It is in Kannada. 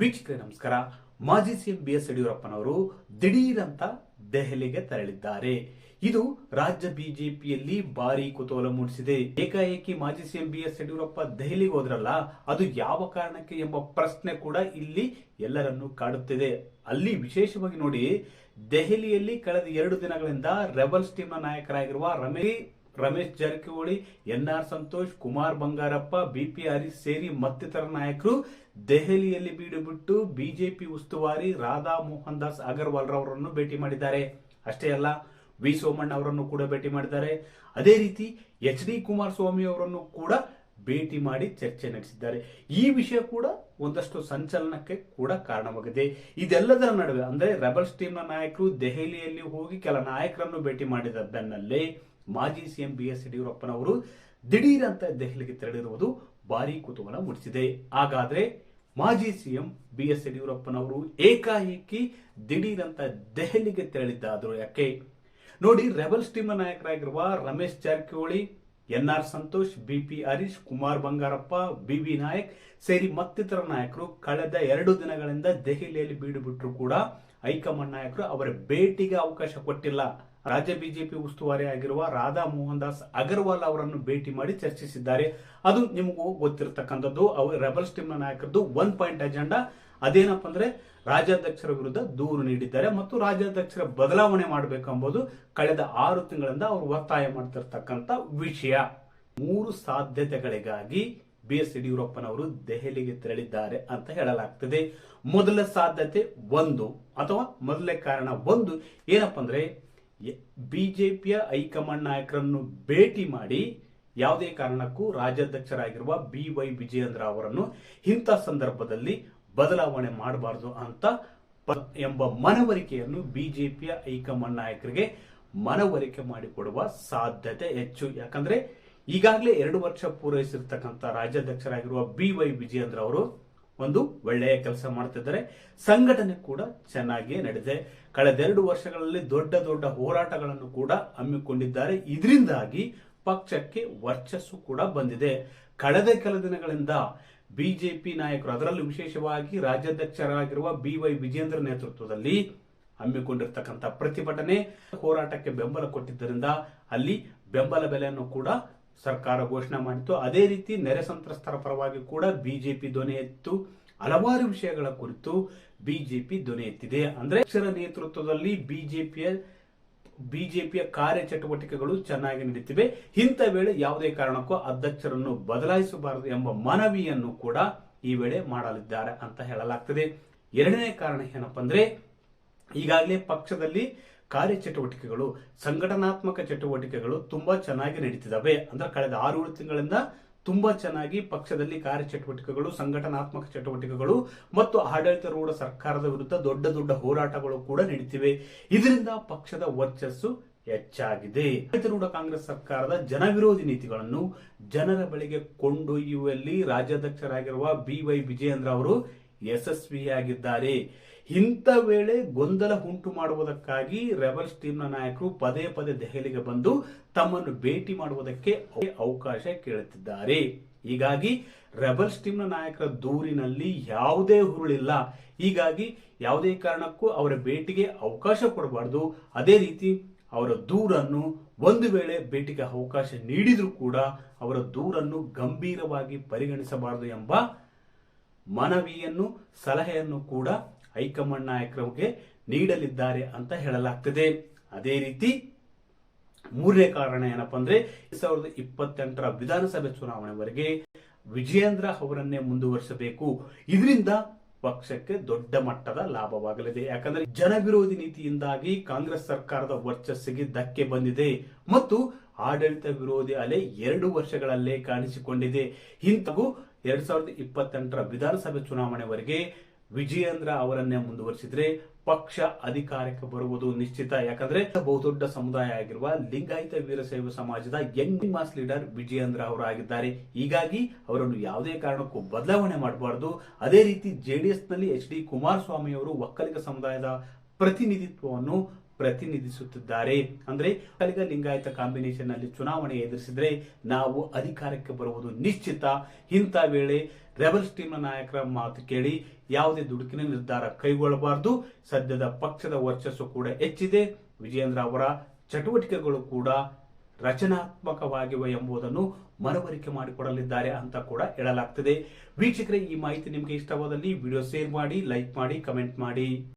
ವೀಕ್ಷಕರೇ, ನಮಸ್ಕಾರ. ಮಾಜಿ ಸಿಎಂ ಬಿ ಎಸ್ ಯಡಿಯೂರಪ್ಪನವರು ದಿಢೀರಂತ ದೆಹಲಿಗೆ ತೆರಳಿದ್ದಾರೆ. ಇದು ರಾಜ್ಯ ಬಿಜೆಪಿಯಲ್ಲಿ ಭಾರಿ ಕುತೂಹಲ ಮೂಡಿಸಿದೆ. ಏಕಾಏಕಿ ಮಾಜಿ ಸಿಎಂ ಬಿ ಎಸ್ ಯಡಿಯೂರಪ್ಪ ದೆಹಲಿಗೆ ಹೋದ್ರಲ್ಲ, ಅದು ಯಾವ ಕಾರಣಕ್ಕೆ ಎಂಬ ಪ್ರಶ್ನೆ ಕೂಡ ಇಲ್ಲಿ ಎಲ್ಲರನ್ನು ಕಾಡುತ್ತಿದೆ. ಅಲ್ಲಿ ವಿಶೇಷವಾಗಿ ನೋಡಿ, ದೆಹಲಿಯಲ್ಲಿ ಕಳೆದ ಎರಡು ದಿನಗಳಿಂದ ರೆಬಲ್ಸ್ ಟೀಮ್ನ ನಾಯಕರಾಗಿರುವ Ramesh Ramesh Jarkiholi N R Santosh, Kumar Bangarappa, BP Harish ಸೇರಿ ಮತ್ತಿತರ ನಾಯಕರು ದೆಹಲಿಯಲ್ಲಿ ಬೀಡು ಬಿಟ್ಟು ಬಿಜೆಪಿ ಉಸ್ತುವಾರಿ ರಾಧಾ ಮೋಹನ್ ದಾಸ್ ಅಗರ್ವಾಲ್ ರವರನ್ನು ಭೇಟಿ ಮಾಡಿದ್ದಾರೆ. ಅಷ್ಟೇ ಅಲ್ಲ, ವಿ. ಸೋಮಣ್ಣ ಅವರನ್ನು ಕೂಡ ಭೇಟಿ ಮಾಡಿದ್ದಾರೆ. ಅದೇ ರೀತಿ ಎಚ್. ಡಿ. ಕುಮಾರಸ್ವಾಮಿ ಅವರನ್ನು ಕೂಡ ಭೇಟಿ ಮಾಡಿ ಚರ್ಚೆ ನಡೆಸಿದ್ದಾರೆ. ಈ ವಿಷಯ ಕೂಡ ಒಂದಷ್ಟು ಸಂಚಲನಕ್ಕೆ ಕೂಡ ಕಾರಣವಾಗಿದೆ. ಇದೆಲ್ಲದರ ನಡುವೆ, ಅಂದ್ರೆ ರೆಬಲ್ಸ್ ಟೀಮ್ನ ನಾಯಕರು ದೆಹಲಿಯಲ್ಲಿ ಹೋಗಿ ಕೆಲ ನಾಯಕರನ್ನು ಭೇಟಿ ಮಾಡಿದ ಬೆನ್ನಲ್ಲೇ ಮಾಜಿ ಸಿಎಂ ಬಿ ಎಸ್ ಯಡಿಯೂರಪ್ಪನವರು ದಿಢೀರಂತ ದೆಹಲಿಗೆ ತೆರಳಿರುವುದು ಭಾರಿ ಕುತೂಹಲ ಮೂಡಿಸಿದೆ. ಹಾಗಾದ್ರೆ ಮಾಜಿ ಸಿಎಂ ಬಿ ಎಸ್ ಯಡಿಯೂರಪ್ಪನವರು ಏಕಾಏಕಿ ದಿಢೀರಂತ ದೆಹಲಿಗೆ ತೆರಳಿದ್ದಾದರೂ ಯಾಕೆ? ನೋಡಿ, rebels team ನಾಯಕರಾಗಿರುವ Ramesh Jarkiholi, N R Santosh BP Harish, Kumar Bangarappa BB Naik ಸೇರಿ ಮತ್ತಿತರ ನಾಯಕರು ಕಳೆದ ಎರಡು ದಿನಗಳಿಂದ ದೆಹಲಿಯಲ್ಲಿ ಬೀಡು ಬಿಟ್ಟರು ಕೂಡ ಹೈಕಮಾಂಡ್ ನಾಯಕರು ಅವರ ಭೇಟಿಗೆ ಅವಕಾಶ ಕೊಟ್ಟಿಲ್ಲ. ರಾಜ್ಯ ಬಿಜೆಪಿ ಉಸ್ತುವಾರಿ ಆಗಿರುವ ರಾಧಾ ಮೋಹನ್ ದಾಸ್ ಅಗರ್ವಾಲ್ ಅವರನ್ನು ಭೇಟಿ ಮಾಡಿ ಚರ್ಚಿಸಿದ್ದಾರೆ. ಅದು ನಿಮಗೂ ಗೊತ್ತಿರತಕ್ಕಂಥದ್ದು. ಅವರು ರೆಬಲ್ಸ್ ಟೀಮ್ನ ನಾಯಕರದ್ದು. One point agenda. ಅದೇನಪ್ಪ ಅಂದ್ರೆ ರಾಜ್ಯಾಧ್ಯಕ್ಷರ ವಿರುದ್ಧ ದೂರು ನೀಡಿದ್ದಾರೆ ಮತ್ತು ರಾಜ್ಯಾಧ್ಯಕ್ಷರ ಬದಲಾವಣೆ ಮಾಡಬೇಕೆಂಬುದು ಕಳೆದ ಆರು ತಿಂಗಳಿಂದ ಅವರು ಒತ್ತಾಯ ಮಾಡ್ತಿರ್ತಕ್ಕಂಥ ವಿಷಯ. ಮೂರು ಸಾಧ್ಯತೆಗಳಿಗಾಗಿ ಬಿ ಎಸ್ ಯಡಿಯೂರಪ್ಪನವರು ದೆಹಲಿಗೆ ತೆರಳಿದ್ದಾರೆ ಅಂತ ಹೇಳಲಾಗ್ತದೆ. ಮೊದಲ ಸಾಧ್ಯತೆ ಒಂದು ಅಥವಾ ಮೊದಲೇ ಕಾರಣ ಒಂದು. ಏನಪ್ಪ ಅಂದ್ರೆ ಬಿಜೆಪಿಯ ಹೈಕಮಾಂಡ್ ನಾಯಕರನ್ನು ಭೇಟಿ ಮಾಡಿ ಯಾವುದೇ ಕಾರಣಕ್ಕೂ ರಾಜ್ಯಾಧ್ಯಕ್ಷರಾಗಿರುವ ಬಿ ವೈ ವಿಜಯೇಂದ್ರ ಅವರನ್ನು ಇಂಥ ಸಂದರ್ಭದಲ್ಲಿ ಬದಲಾವಣೆ ಮಾಡಬಾರದು ಅಂತ ಎಂಬ ಮನವರಿಕೆಯನ್ನು ಬಿಜೆಪಿಯ ಹೈಕಮಾಂಡ್ ನಾಯಕರಿಗೆ ಮನವರಿಕೆ ಮಾಡಿಕೊಡುವ ಸಾಧ್ಯತೆ ಹೆಚ್ಚು. ಯಾಕಂದ್ರೆ ಈಗಾಗಲೇ ಎರಡು ವರ್ಷ ಪೂರೈಸಿರ್ತಕ್ಕಂಥ ರಾಜ್ಯಾಧ್ಯಕ್ಷರಾಗಿರುವ ಬಿ ವೈ ವಿಜಯೇಂದ್ರ ಅವರು ಒಂದು ಒಳ್ಳೆಯ ಕೆಲಸ ಮಾಡ್ತಿದ್ದಾರೆ. ಸಂಘಟನೆ ಕೂಡ ಚೆನ್ನಾಗಿಯೇ ನಡೆದಿದೆ. ಕಳೆದೆರಡು ವರ್ಷಗಳಲ್ಲಿ ದೊಡ್ಡ ದೊಡ್ಡ ಹೋರಾಟಗಳನ್ನು ಕೂಡ ಹಮ್ಮಿಕೊಂಡಿದ್ದಾರೆ. ಇದರಿಂದಾಗಿ ಪಕ್ಷಕ್ಕೆ ವರ್ಚಸ್ಸು ಕೂಡ ಬಂದಿದೆ. ಕಳೆದ ಕೆಲ ದಿನಗಳಿಂದ ಬಿಜೆಪಿ ನಾಯಕರು, ಅದರಲ್ಲೂ ವಿಶೇಷವಾಗಿ ರಾಜ್ಯಾಧ್ಯಕ್ಷರಾಗಿರುವ ಬಿ ವೈ ವಿಜೇಂದ್ರ ನೇತೃತ್ವದಲ್ಲಿ ಹಮ್ಮಿಕೊಂಡಿರ್ತಕ್ಕಂಥ ಪ್ರತಿಭಟನೆ, ಹೋರಾಟಕ್ಕೆ ಬೆಂಬಲ ಕೊಟ್ಟಿದ್ದರಿಂದ ಅಲ್ಲಿ ಬೆಂಬಲ ಬೆಲೆಯನ್ನು ಕೂಡ ಸರ್ಕಾರ ಘೋಷಣೆ ಮಾಡಿತ್ತು. ಅದೇ ರೀತಿ ನೆರೆ ಸಂತ್ರಸ್ತರ ಪರವಾಗಿ ಕೂಡ ಬಿಜೆಪಿ ಧ್ವನಿ ಎತ್ತು. ಹಲವಾರು ವಿಷಯಗಳ ಕುರಿತು ಬಿಜೆಪಿ ಧ್ವನಿ ಎತ್ತಿದೆ. ಅಂದ್ರೆ ಅಕ್ಷರ ನೇತೃತ್ವದಲ್ಲಿ ಬಿಜೆಪಿಯ ಬಿಜೆಪಿಯ ಕಾರ್ಯಚಟುವಟಿಕೆಗಳು ಚೆನ್ನಾಗಿ ನಡೀತಿವೆ. ಇಂಥ ವೇಳೆ ಯಾವುದೇ ಕಾರಣಕ್ಕೂ ಅಧ್ಯಕ್ಷರನ್ನು ಬದಲಾಯಿಸಬಾರದು ಎಂಬ ಮನವಿಯನ್ನು ಕೂಡ ಈ ವೇಳೆ ಮಾಡಲಿದ್ದಾರೆ ಅಂತ ಹೇಳಲಾಗ್ತದೆ. ಎರಡನೇ ಕಾರಣ ಏನಪ್ಪ ಅಂದ್ರೆ ಈಗಾಗಲೇ ಪಕ್ಷದಲ್ಲಿ ಕಾರ್ಯಚಟುವಟಿಕೆಗಳು, ಸಂಘಟನಾತ್ಮಕ ಚಟುವಟಿಕೆಗಳು ತುಂಬಾ ಚೆನ್ನಾಗಿ ನಡೀತಿದ್ದಾವೆ ಅಂದ್ರೆ ಕಳೆದ ಆರು ತಿಂಗಳಿಂದ ತುಂಬಾ ಚೆನ್ನಾಗಿ ಪಕ್ಷದಲ್ಲಿ ಕಾರ್ಯಚಟುವಟಿಕೆಗಳು, ಸಂಘಟನಾತ್ಮಕ ಚಟುವಟಿಕೆಗಳು ಮತ್ತು ಆಡಳಿತಾರೂಢ ಸರ್ಕಾರದ ವಿರುದ್ಧ ದೊಡ್ಡ ದೊಡ್ಡ ಹೋರಾಟಗಳು ಕೂಡ ನಡೀತಿವೆ. ಇದರಿಂದ ಪಕ್ಷದ ವರ್ಚಸ್ಸು ಹೆಚ್ಚಾಗಿದೆ. ಆಡಳಿತಾರೂಢ ಕಾಂಗ್ರೆಸ್ ಸರ್ಕಾರದ ಜನವಿರೋಧಿ ನೀತಿಗಳನ್ನು ಜನರ ಬಳಿಗೆ ಕೊಂಡೊಯ್ಯುವಲ್ಲಿ ರಾಜ್ಯಾಧ್ಯಕ್ಷರಾಗಿರುವ ಬಿ ವೈ ವಿಜಯೇಂದ್ರ ಅವರು ಯಶಸ್ವಿಯಾಗಿದ್ದಾರೆ. ಇಂಥ ವೇಳೆ ಗೊಂದಲ ಉಂಟು ಮಾಡುವುದಕ್ಕಾಗಿ ರೆಬಲ್ಸ್ ಟೀಮ್ನ ನಾಯಕರು ಪದೇ ಪದೇ ದೆಹಲಿಗೆ ಬಂದು ತಮ್ಮನ್ನು ಭೇಟಿ ಮಾಡುವುದಕ್ಕೆ ಅವಕಾಶ ಕೇಳುತ್ತಿದ್ದಾರೆ. ಹೀಗಾಗಿ ರೆಬಲ್ಸ್ ಟೀಮ್ನ ನಾಯಕರ ದೂರಿನಲ್ಲಿ ಯಾವುದೇ ಹುರುಳಿಲ್ಲ. ಹೀಗಾಗಿ ಯಾವುದೇ ಕಾರಣಕ್ಕೂ ಅವರ ಭೇಟಿಗೆ ಅವಕಾಶ ಕೊಡಬಾರದು. ಅದೇ ರೀತಿ ಅವರ ದೂರನ್ನು ಒಂದು ವೇಳೆ ಭೇಟಿಗೆ ಅವಕಾಶ ನೀಡಿದರೂ ಕೂಡ ಅವರ ದೂರನ್ನು ಗಂಭೀರವಾಗಿ ಪರಿಗಣಿಸಬಾರದು ಎಂಬ ಮನವಿಯನ್ನು, ಸಲಹೆಯನ್ನು ಕೂಡ ಹೈಕಮಾಂಡ್ ನಾಯಕರಿಗೆ ನೀಡಲಿದ್ದಾರೆ ಅಂತ ಹೇಳಲಾಗ್ತದೆ. ಅದೇ ರೀತಿ ಮೂರನೇ ಕಾರಣ ಏನಪ್ಪಾ ಅಂದ್ರೆ ಸಾವಿರದ ಇಪ್ಪತ್ತೆಂಟರ ವಿಧಾನಸಭೆ ಚುನಾವಣೆವರೆಗೆ ವಿಜಯೇಂದ್ರ ಅವರನ್ನೇ ಮುಂದುವರಿಸಬೇಕು. ಇದರಿಂದ ಪಕ್ಷಕ್ಕೆ ದೊಡ್ಡ ಮಟ್ಟದ ಲಾಭವಾಗಲಿದೆ. ಯಾಕಂದ್ರೆ ಜನವಿರೋಧಿ ನೀತಿಯಿಂದಾಗಿ ಕಾಂಗ್ರೆಸ್ ಸರ್ಕಾರದ ವರ್ಚಸ್ಸಿಗೆ ಧಕ್ಕೆ ಬಂದಿದೆ. ಮತ್ತು ಆಡಳಿತ ವಿರೋಧಿ ಅಲೆ ಎರಡು ವರ್ಷಗಳಲ್ಲೇ ಕಾಣಿಸಿಕೊಂಡಿದೆ. ಇಂತಗೂ ಎರಡ್ ಸಾವಿರದ ಇಪ್ಪತ್ತೆಂಟರ ವಿಧಾನಸಭೆ ಚುನಾವಣೆವರೆಗೆ ವಿಜಯೇಂದ್ರ ಅವರನ್ನೇ ಮುಂದುವರಿಸಿದ್ರೆ ಪಕ್ಷ ಅಧಿಕಾರಕ್ಕೆ ಬರುವುದು ನಿಶ್ಚಿತ. ಯಾಕಂದ್ರೆ ಬಹುದೊಡ್ಡ ಸಮುದಾಯ ಆಗಿರುವ ಲಿಂಗಾಯತ ವೀರಶೈವ ಸಮಾಜದ ಯಂಗ್ ಮಾಸ್ ಲೀಡರ್ ವಿಜಯೇಂದ್ರ ಅವರು ಆಗಿದ್ದಾರೆ ಹೀಗಾಗಿ ಅವರನ್ನು ಯಾವುದೇ ಕಾರಣಕ್ಕೂ ಬದಲಾವಣೆ ಮಾಡಬಾರದು. ಅದೇ ರೀತಿ ಜೆಡಿಎಸ್ನಲ್ಲಿ ಎಚ್ ಡಿ ಕುಮಾರಸ್ವಾಮಿ ಅವರು ಒಕ್ಕಲಿಗ ಸಮುದಾಯದ ಪ್ರತಿನಿಧಿತ್ವವನ್ನು ಪ್ರತಿನಿಧಿಸುತ್ತಿದ್ದಾರೆ. ಅಂದ್ರೆ ಕಲಿಗ ಲಿಂಗಾಯತ ಕಾಂಬಿನೇಷನ್ನಲ್ಲಿ ಚುನಾವಣೆ ಎದುರಿಸಿದ್ರೆ ನಾವು ಅಧಿಕಾರಕ್ಕೆ ಬರುವುದು ನಿಶ್ಚಿತ. ಇಂಥ ವೇಳೆ ರೆಬಲ್ಸ್ ಟೀಮ್ನ ನಾಯಕರ ಮಾತು ಕೇಳಿ ಯಾವುದೇ ದುಡುಕಿನ ನಿರ್ಧಾರ ಕೈಗೊಳ್ಳಬಾರದು. ಸದ್ಯದ ಪಕ್ಷದ ವರ್ಚಸ್ಸು ಕೂಡ ಹೆಚ್ಚಿದೆ. ವಿಜಯೇಂದ್ರ ಅವರ ಚಟುವಟಿಕೆಗಳು ಕೂಡ ರಚನಾತ್ಮಕವಾಗಿವೆ ಎಂಬುದನ್ನು ಮನವರಿಕೆ ಮಾಡಿಕೊಡಲಿದ್ದಾರೆ ಅಂತ ಕೂಡ ಹೇಳಲಾಗ್ತದೆ. ವೀಕ್ಷಕರೇ, ಈ ಮಾಹಿತಿ ನಿಮಗೆ ಇಷ್ಟವಾದಲ್ಲಿ ವಿಡಿಯೋ ಶೇರ್ ಮಾಡಿ, ಲೈಕ್ ಮಾಡಿ, ಕಮೆಂಟ್ ಮಾಡಿ.